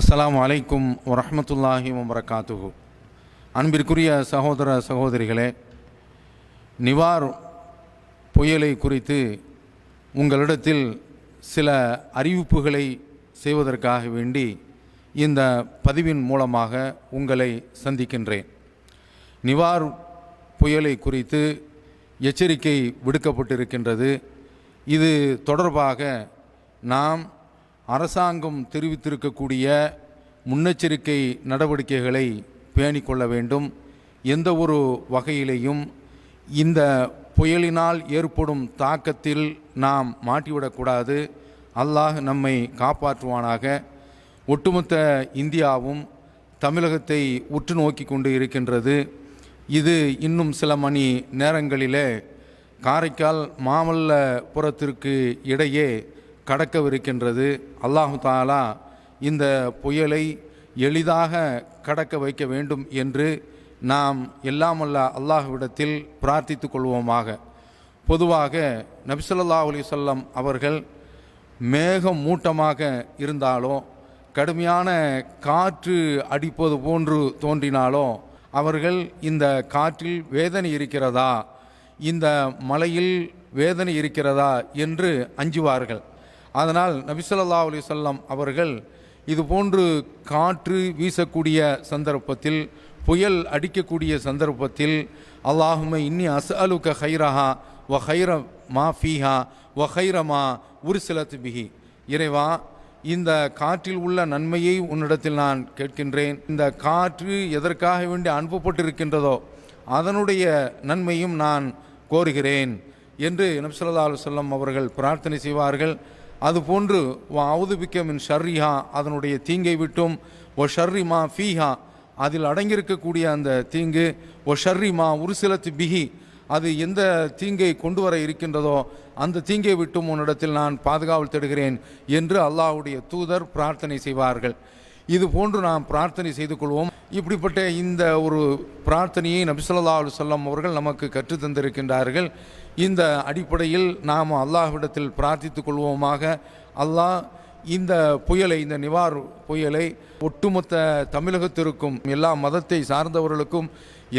அஸ்லாம் அலைக்கும் வரமத்துல்லாஹி வபரகாத்துஹு. அன்பிற்குரிய சகோதர சகோதரிகளே நிவார் புயலை குறித்து உங்களிடத்தில் சில அறிவிப்புகளை செய்வதற்காக வேண்டி இந்த பதிவின் மூலமாக உங்களை சந்திக்கின்றேன். நிவார் புயலை குறித்து எச்சரிக்கை விடுக்கப்பட்டிருக்கின்றது. இது தொடர்பாக நாம் அரசாங்கம் தெரிவித்திருக்கக்கூடிய முன்னெச்சரிக்கை நடவடிக்கைகளை பேணிக்கொள்ள வேண்டும். எந்த ஒரு வகையிலேயும் இந்த புயலினால் ஏற்படும் தாக்கத்தில் நாம் மாட்டிவிடக்கூடாது அல்லாஹ் நம்மை காப்பாற்றுவானாக. ஒட்டுமொத்த இந்தியாவும் தமிழகத்தை உற்று நோக்கி கொண்டு இருக்கின்றது. இது இன்னும் சில மணி நேரங்களிலே காரைக்கால் மாமல்லபுரத்திற்கு இடையே கடக்கவிருக்கின்றது. அல்லாஹு தாலா இந்த புயலை எளிதாக கடக்க வைக்க வேண்டும் என்று நாம் எல்லாமல்ல அல்லாஹ்விடத்தில் பிரார்த்தித்து கொள்வோமாக. பொதுவாக நபிசல்லா அலிசல்லம் அவர்கள் மேகம் மூட்டமாக இருந்தாலோ கடுமையான காற்று அடிப்பது போன்று தோன்றினாலோ அவர்கள் இந்த காற்றில் வேதனை இருக்கிறதா இந்த மலையில் வேதனை இருக்கிறதா என்று அஞ்சுவார்கள். அதனால் நபிசல்லா அலிசல்லாம் அவர்கள் இது போன்று காற்று வீசக்கூடிய சந்தர்ப்பத்தில் புயல் அடிக்கக்கூடிய சந்தர்ப்பத்தில் அல்லாஹும இன்னி அஸ்அலுக ஹைரஹா வ ஹைர மா ஃபீஹா வ ஹைரமா உருசிலத் பிஹி. இறைவா இந்த காற்றில் உள்ள நன்மையை உன்னிடத்தில் நான் கேட்கின்றேன். இந்த காற்று எதற்காக வேண்டி அனுப்பப்பட்டிருக்கின்றதோ அதனுடைய நன்மையும் நான் கோருகிறேன் என்று நப்சல்லா அலுவலம் அவர்கள் பிரார்த்தனை செய்வார்கள். அதுபோன்று அவுதுபிக்க மின் ஷர்ரிஹா அதனுடைய தீங்கை விட்டும் ஒ ஷர்ரிமா ஃபீஹா அதில் அடங்கியிருக்கக்கூடிய அந்த தீங்கு ஒ ஷர்ரிமா உருசிலத்து பிஹி அது எந்த தீங்கை கொண்டு வர இருக்கின்றதோ அந்த தீங்கை விட்டும் உன்னிடத்தில் நான் பாதுகாவல் தேடுகிறேன் என்று அல்லாஹுடைய தூதர் பிரார்த்தனை செய்வார்கள். இது போன்று நாம் பிரார்த்தனை செய்து கொள்வோம். இப்படிப்பட்ட இந்த ஒரு பிரார்த்தனையை நபிசல்லா அலு சொல்லம் அவர்கள் நமக்கு கற்றுத் தந்திருக்கின்றார்கள். இந்த அடிப்படையில் நாம் அல்லாஹ்விடத்தில் பிரார்த்தித்து கொள்வோமாக. அல்லாஹ் இந்த புயலை இந்த நிவார் புயலை ஒட்டுமொத்த தமிழகத்திற்கும் எல்லா மதத்தை சார்ந்தவர்களுக்கும்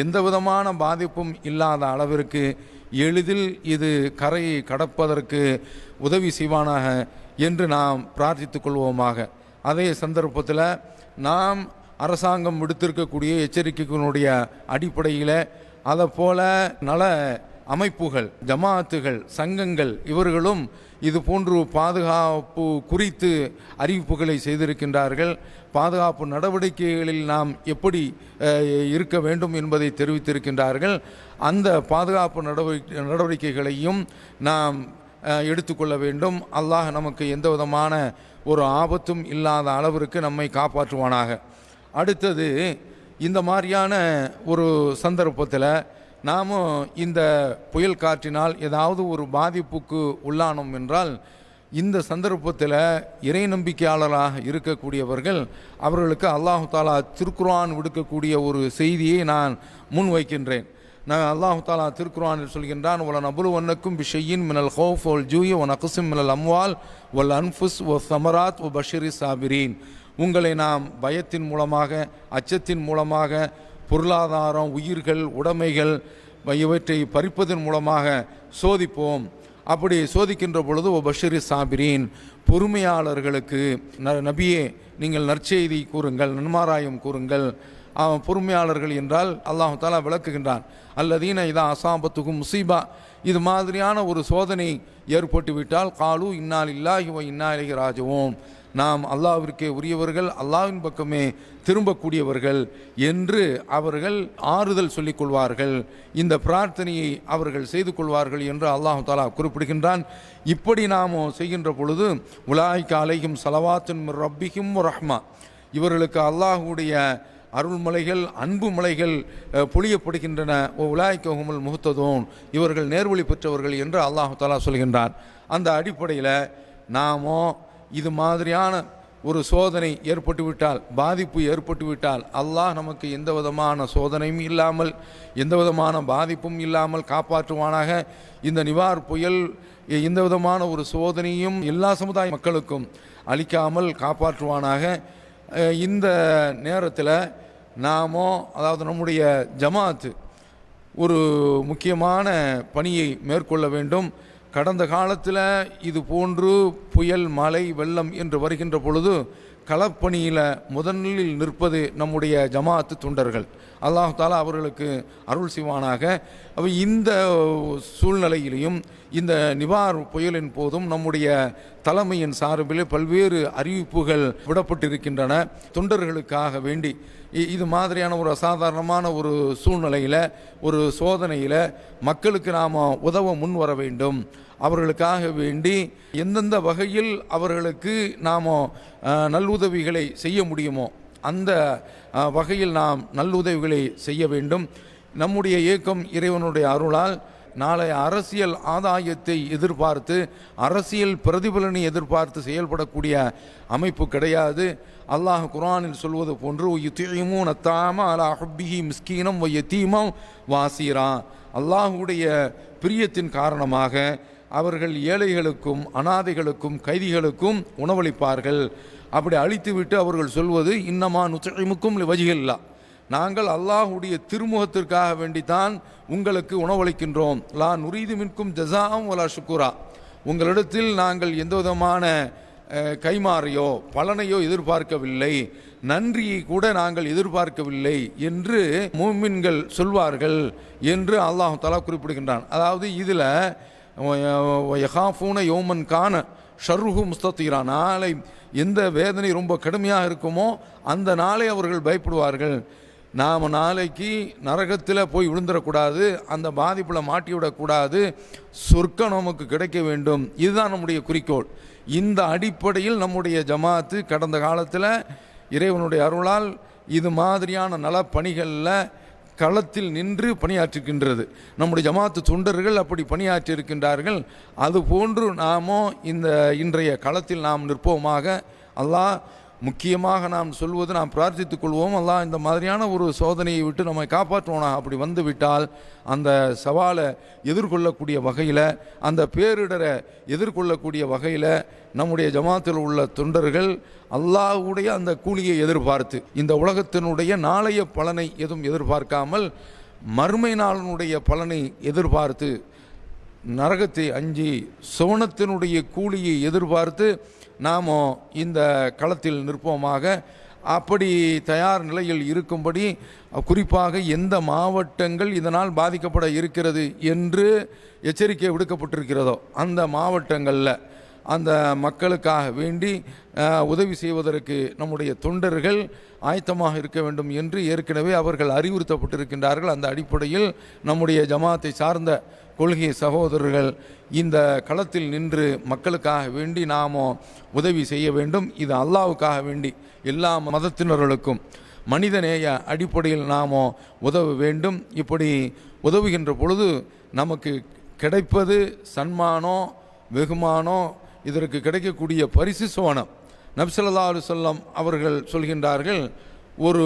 எந்த விதமான பாதிப்பும் இல்லாத அளவிற்கு எளிதில் இது கரையை கடப்பதற்கு உதவி செய்வானாக என்று நாம் பிரார்த்தித்து கொள்வோமாக. அதே சந்தர்ப்பத்தில் நாம் அரசாங்கம் விடுத்திருக்கக்கூடிய எச்சரிக்கைகளுடைய அடிப்படையில் அதை போல நல அமைப்புகள் ஜமாத்துகள் சங்கங்கள் இவர்களும் இது போன்று பாதுகாப்பு குறித்து அறிவிப்புகளை செய்திருக்கின்றார்கள். பாதுகாப்பு நடவடிக்கைகளில் நாம் எப்படி இருக்க வேண்டும் என்பதை தெரிவித்திருக்கின்றார்கள். அந்த பாதுகாப்பு நடவடிக்கை நடவடிக்கைகளையும் நாம் எடுத்துக்கொள்ள வேண்டும். அல்லாஹ் நமக்கு எந்த விதமான ஒரு ஆபத்தும் இல்லாத அளவிற்கு நம்மை காப்பாற்றுவானாக. அடுத்தது இந்த மாதிரியான ஒரு சந்தர்ப்பத்தில் நாமும் இந்த புயல் காற்றினால் ஏதாவது ஒரு பாதிப்புக்கு உள்ளானோம் என்றால் இந்த சந்தர்ப்பத்தில் இறை நம்பிக்கையாளராக இருக்கக்கூடியவர்கள் அவர்களுக்கு அல்லாஹு தாலா திருக்குரான் விடுக்கக்கூடிய ஒரு செய்தியை நான் முன்வைக்கின்றேன் நான் அல்லாஹு தாலா திருக்குரான் சொல்கின்றான் ஒல நபுலு வண்ணக்கும் பிஷையின் மினல் ஹோஃப் ஒல் ஜூய ஒன் அகுசிம் மினல் அம்வால் ஒல் அன்ஃபுஸ் ஒ சமராத் ஒ பஷிரி சாபிரீன். உங்களை நாம் பயத்தின் மூலமாக அச்சத்தின் மூலமாக பொருளாதாரம் உயிர்கள் உடைமைகள் இவற்றை பறிப்பதன் மூலமாக சோதிப்போம். அப்படி சோதிக்கின்ற பொழுது ஓ பஷிரி சாபிரின். பொறுமையாளர்களுக்கு ந நபியே நீங்கள் நற்செய்தி கூறுங்கள் நன்மாராயம் கூறுங்கள். பொறுமையாளர்கள் என்றால் அல்லாஹு தாலா விளக்குகின்றான். அல்லதீன இதா அசாபத்துக்கும் முசீபா. இது மாதிரியான ஒரு சோதனை ஏற்பட்டு விட்டால் காலு இன்னால் இல்லாஹி இன்னா ராஜவோம் நாம் அல்லாவிற்கே உரியவர்கள் அல்லாவின் பக்கமே திரும்பக்கூடியவர்கள் என்று அவர்கள் ஆறுதல் சொல்லிக் கொள்வார்கள் இந்த பிரார்த்தனையை அவர்கள் செய்து கொள்வார்கள் என்று அல்லாஹு தாலா குறிப்பிடுகின்றான். இப்படி நாம் செய்கின்ற பொழுது உலாய்க்கு அலையும் சலவாத்தின் ரப்பிக்கும் ரஹ்மா. இவர்களுக்கு அல்லாஹுடைய அருள்மலைகள் அன்பு மலைகள் பொழியப்படுகின்றன. உலாய்க்கோகமல் முகத்ததோன் இவர்கள் நேர்வழி பெற்றவர்கள் என்று அல்லாஹு தாலா சொல்கின்றார் அந்த அடிப்படையில் நாமோ இது மாதிரியான ஒரு சோதனை ஏற்பட்டுவிட்டால் பாதிப்பு ஏற்பட்டுவிட்டால் அல்லாஹ் நமக்கு எந்த விதமான சோதனையும் இல்லாமல் எந்த விதமான பாதிப்பும் இல்லாமல் காப்பாற்றுவானாக. இந்த நிவார் புயல் எந்த விதமான ஒரு சோதனையும் எல்லா சமுதாய மக்களுக்கும் அளிக்காமல் காப்பாற்றுவானாக. இந்த நேரத்தில் நாமோ அதாவது நம்முடைய ஜமாத்து ஒரு முக்கியமான பணியை மேற்கொள்ள வேண்டும். கடந்த காலத்தில் இது போன்று புயல் மழை வெள்ளம் என்று வருகின்ற பொழுது களப்பணியில் முதலில் நிற்பது நம்முடைய ஜமாத்து தொண்டர்கள். அல்லாஹ் தாலா அவர்களுக்கு அருள் செய்வானாக. அவை இந்த சூழ்நிலையிலையும் இந்த நிவார் புயலின் போதும் நம்முடைய தலைமையின் சார்பில் பல்வேறு அறிவிப்புகள் விடப்பட்டிருக்கின்றன. தொண்டர்களுக்காக வேண்டி. இ- இது மாதிரியான ஒரு அசாதாரணமான ஒரு சூழ்நிலையில் ஒரு சோதனையில் மக்களுக்கு நாம் உதவ முன் வர வேண்டும். அவர்களுக்காக வேண்டி எந்தெந்த வகையில் அவர்களுக்கு நாம் நல்லுதவிகளை செய்ய முடியுமோ அந்த வகையில் நாம் நல்லுதவிகளை செய்ய வேண்டும். நம்முடைய இயக்கம் இறைவனுடைய அருளால் நாளை அரசியல் ஆதாயத்தை எதிர்பார்த்து அரசியல் பிரதிபலனை எதிர்பார்த்து செயல்படக்கூடிய அமைப்பு கிடையாது. அல்லாஹ் குரானில் சொல்வது போன்று யுத்தியமும் நத்தாம அலா ஹுப்பிஹி மிஸ்கீனம் யத்தீமம் வாசீரா. அல்லாஹுடைய பிரியத்தின் காரணமாக அவர்கள் ஏழைகளுக்கும் அனாதைகளுக்கும் கைதிகளுக்கும் உணவளிப்பார்கள். அப்படி அழித்துவிட்டு அவர்கள் சொல்வது இன்னமா நுத்திமுக்கும் வஜிகல்லா நாங்கள் அல்லாஹுடைய திருமுகத்திற்காக வேண்டித்தான் உங்களுக்கு உணவளிக்கின்றோம். லா நுரீது மின்கும் ஜசாம் வலா சுக்குரா உங்களிடத்தில் நாங்கள் எந்த விதமான கைமாறையோ பலனையோ எதிர்பார்க்கவில்லை. நன்றியை கூட நாங்கள் எதிர்பார்க்கவில்லை என்று மூமின்கள் சொல்வார்கள் என்று அல்லாஹ் தலா குறிப்பிடுகின்றான். அதாவது இதில் யஹாஃபூன யோமன் கான ஷர்ருஹு முஸ்தீரா நாளை எந்த வேதனை ரொம்ப கடுமையாக இருக்குமோ அந்த நாளை அவர்கள் பயப்படுவார்கள். நாம் நாளைக்கு நரகத்தில் போய் விழுந்துடக்கூடாது அந்த பாதிப்பில் மாட்டிவிடக்கூடாது சொர்க்கம் நமக்கு கிடைக்க வேண்டும். இதுதான் நம்முடைய குறிக்கோள். இந்த அடிப்படையில் நம்முடைய ஜமாத்து கடந்த காலத்தில் இறைவனுடைய அருளால் இது மாதிரியான நலப்பணிகளில் களத்தில் நின்று பணியாற்றுகின்றது. நம்முடைய ஜமாத்து தொண்டர்கள் அப்படி பணியாற்றி இருக்கின்றார்கள் அதுபோன்று நாமோ இந்த இன்றைய களத்தில் நாம் நிற்போமாக. அல்லாஹ் முக்கியமாக நாம் சொல்வது நாம் பிரார்த்தித்துக் கொள்வோம் அல்லாஹ் இந்த மாதிரியான ஒரு சோதனையை விட்டு நம்மை காப்பாற்றுவோனா? அப்படி வந்துவிட்டால் அந்த சவாலை எதிர்கொள்ளக்கூடிய வகையில் அந்த பேரிடரை எதிர்கொள்ளக்கூடிய வகையில் நம்முடைய ஜமாத்தில் உள்ள தொண்டர்கள் அல்லாஹுடைய அந்த கூலியை எதிர்பார்த்து இந்த உலகத்தினுடைய நாளைய பலனை எதுவும் எதிர்பார்க்காமல் மறுமை நாளினுடைய பலனை எதிர்பார்த்து நரகத்தை அஞ்சி சுவனத்தினுடைய கூலியை எதிர்பார்த்து நாம் இந்த களத்தில் நிற்போமாக. அப்படி தயார் நிலையில் இருக்கும்படி குறிப்பாக எந்த மாவட்டங்கள் இதனால் பாதிக்கப்பட இருக்கிறது என்று எச்சரிக்கை விடுக்கப்பட்டிருக்கிறதோ அந்த மாவட்டங்களில். அந்த மக்களுக்காக வேண்டி உதவி செய்வதற்கு நம்முடைய தொண்டர்கள் ஆயத்தமாக இருக்க வேண்டும் என்று ஏற்கனவே அவர்கள் அறிவுறுத்தப்பட்டிருக்கின்றார்கள். அந்த அடிப்படையில் நம்முடைய ஜமாத்தை சார்ந்த கொள்கை சகோதரர்கள் இந்த களத்தில் நின்று மக்களுக்காக வேண்டி நாமோ உதவி செய்ய வேண்டும். இது அல்லாவுக்காக வேண்டி எல்லா மதத்தினர்களுக்கும் மனிதநேய அடிப்படையில் நாமோ உதவ வேண்டும். இப்படி உதவுகின்ற பொழுது நமக்கு கிடைப்பது சன்மானம் வெகுமானம் இதற்கு கிடைக்கக்கூடிய பரிசு சோனம் நப்சல்லா அலுவல்லம் அவர்கள் சொல்கின்றார்கள் ஒரு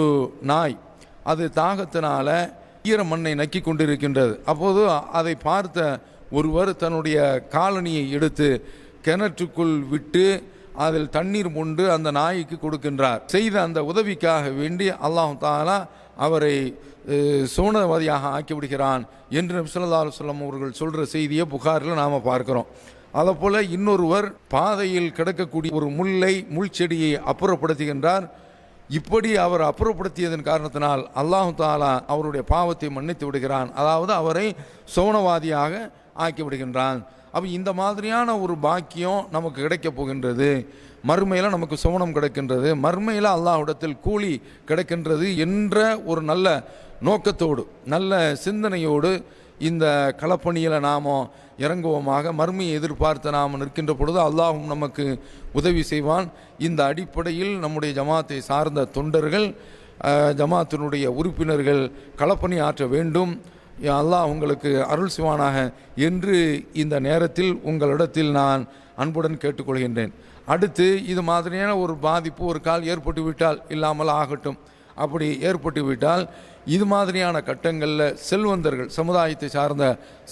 நாய் அது தாகத்தினால ஈர மண்ணை நக்கி கொண்டிருக்கின்றது. அப்போது அதை பார்த்த ஒருவர் தன்னுடைய காலனியை எடுத்து கிணற்றுக்குள் விட்டு அதில் தண்ணீர் மொண்டு அந்த நாய்க்கு கொடுக்கின்றார். செய்த அந்த உதவிக்காக வேண்டி அல்லாஹு தாலா அவரை சோனவதியாக ஆக்கிவிடுகிறான் என்று நபிசல்லா அலுவலம் அவர்கள் சொல்கிற செய்தியை புகாரில் நாம் பார்க்கிறோம். அதைப்போல் இன்னொருவர் பாதையில் கிடக்கக்கூடிய ஒரு முல்லை முள் செடியை அப்புறப்படுத்துகின்றார். இப்படி அவர் அப்புறப்படுத்தியதன் காரணத்தினால் அல்லாஹு தாலா அவருடைய பாவத்தை மன்னித்து விடுகிறான். அதாவது அவரை சோனவாதியாக ஆக்கி விடுகின்றான் அப்போ இந்த மாதிரியான ஒரு பாக்கியம் நமக்கு கிடைக்கப் போகின்றது. மறுமையில் நமக்கு சோனம் கிடைக்கின்றது. மறுமையில் அல்லாஹ்விடத்தில் கூலி கிடைக்கின்றது என்ற ஒரு நல்ல நோக்கத்தோடு நல்ல சிந்தனையோடு இந்த களப்பணியில் நாம் இறங்குவோமாக மறுமையை எதிர்பார்த்து நாம் நிற்கின்ற பொழுது அல்லாஹும் நமக்கு உதவி செய்வான். இந்த அடிப்படையில் நம்முடைய ஜமாத்தை சார்ந்த தொண்டர்கள் ஜமாத்தினுடைய உறுப்பினர்கள் களப்பணி ஆற்ற வேண்டும். அல்லாஹ் உங்களுக்கு அருள் செய்வானாக என்று இந்த நேரத்தில் உங்களிடத்தில் நான் அன்புடன் கேட்டுக்கொள்கின்றேன். அடுத்து இது மாதிரியான ஒரு பாதிப்பு ஒரு கால் ஏற்பட்டுவிட்டால் இல்லாமல் ஆகட்டும். அப்படி ஏற்பட்டுவிட்டால் இது மாதிரியான கட்டங்களில் செல்வந்தர்கள் சமுதாயத்தை சார்ந்த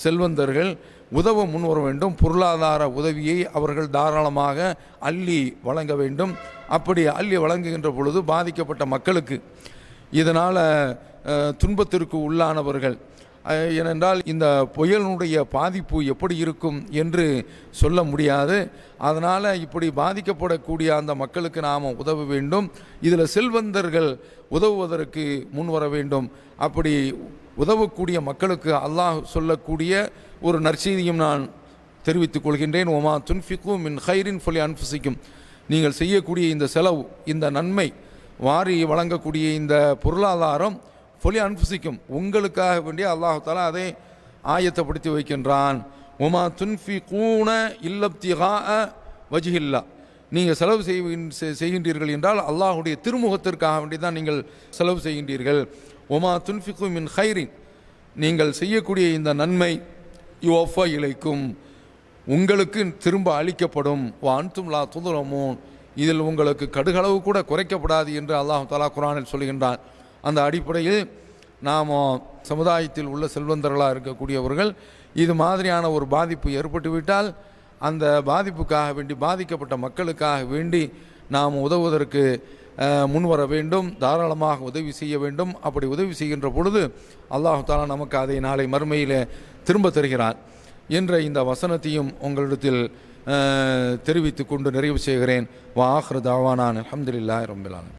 செல்வந்தர்கள் உதவ முன்வர வேண்டும். பொருளாதார உதவியை அவர்கள் தாராளமாக அள்ளி வழங்க வேண்டும். அப்படி அள்ளி வழங்குகின்ற பொழுது பாதிக்கப்பட்ட மக்களுக்கு இதனால் துன்பத்திற்கு உள்ளானவர்கள் ஏனென்றால் இந்த புயலினுடைய பாதிப்பு எப்படி இருக்கும் என்று சொல்ல முடியாது. அதனால் இப்படி பாதிக்கப்படக்கூடிய அந்த மக்களுக்கு நாம் உதவ வேண்டும். இதில் செல்வந்தர்கள் உதவுவதற்கு முன் வர வேண்டும். அப்படி உதவக்கூடிய மக்களுக்கு அல்லாஹ் சொல்லக்கூடிய ஒரு நற்செய்தியும் நான் தெரிவித்துக் கொள்கின்றேன். ஒமா துன்ஃபிக்கும் மின் ஹைரின் ஃபொலி அன்புசிக்கும் நீங்கள் செய்யக்கூடிய இந்த செலவு இந்த நன்மை வாரி வழங்கக்கூடிய இந்த பொருளாதாரம் ஃபொலி அன்புசிக்கும் உங்களுக்காக வேண்டிய அல்லாஹ் அதை ஆயத்தப்படுத்தி வைக்கின்றான். உமா துன்ஃபி கூன இல்லப்திகா வஜிஹில்லா. நீங்கள் செலவு செய்கின் செய்கின்றீர்கள் என்றால் அல்லாஹுடைய திருமுகத்திற்காக வேண்டி தான் நீங்கள் செலவு செய்கின்றீர்கள். ஒமா துன்ஃபிகு மின் ஹைரின். நீங்கள் செய்யக்கூடிய இந்த நன்மை யுவஃபா இழைக்கும் உங்களுக்கு திரும்ப அளிக்கப்படும். வான்தும் லா துதுரமோன். இதில் உங்களுக்கு கடுகளவு கூட குறைக்கப்படாது என்று அல்லாஹ் தலா குரானில் சொல்கின்றான். அந்த அடிப்படையில் நாம் சமுதாயத்தில் உள்ள செல்வந்தர்களாக இருக்கக்கூடியவர்கள் இது மாதிரியான ஒரு பாதிப்பு ஏற்பட்டுவிட்டால் அந்த பாதிப்புக்காக வேண்டி பாதிக்கப்பட்ட மக்களுக்காக வேண்டி நாம் உதவுவதற்கு முன்வர வேண்டும் தாராளமாக உதவி செய்ய வேண்டும். அப்படி உதவி செய்கின்ற பொழுது அல்லாஹ் தாலா நமக்கு அதை நாளை மறுமையில் திரும்ப தருகிறார் என்ற இந்த வசனத்தையும் உங்களிடத்தில் தெரிவித்து கொண்டு நிறைவு செய்கிறேன். வா ஆஹ்ரு தாவானான் அலமதுல்லாஹ் ரம்பிலான்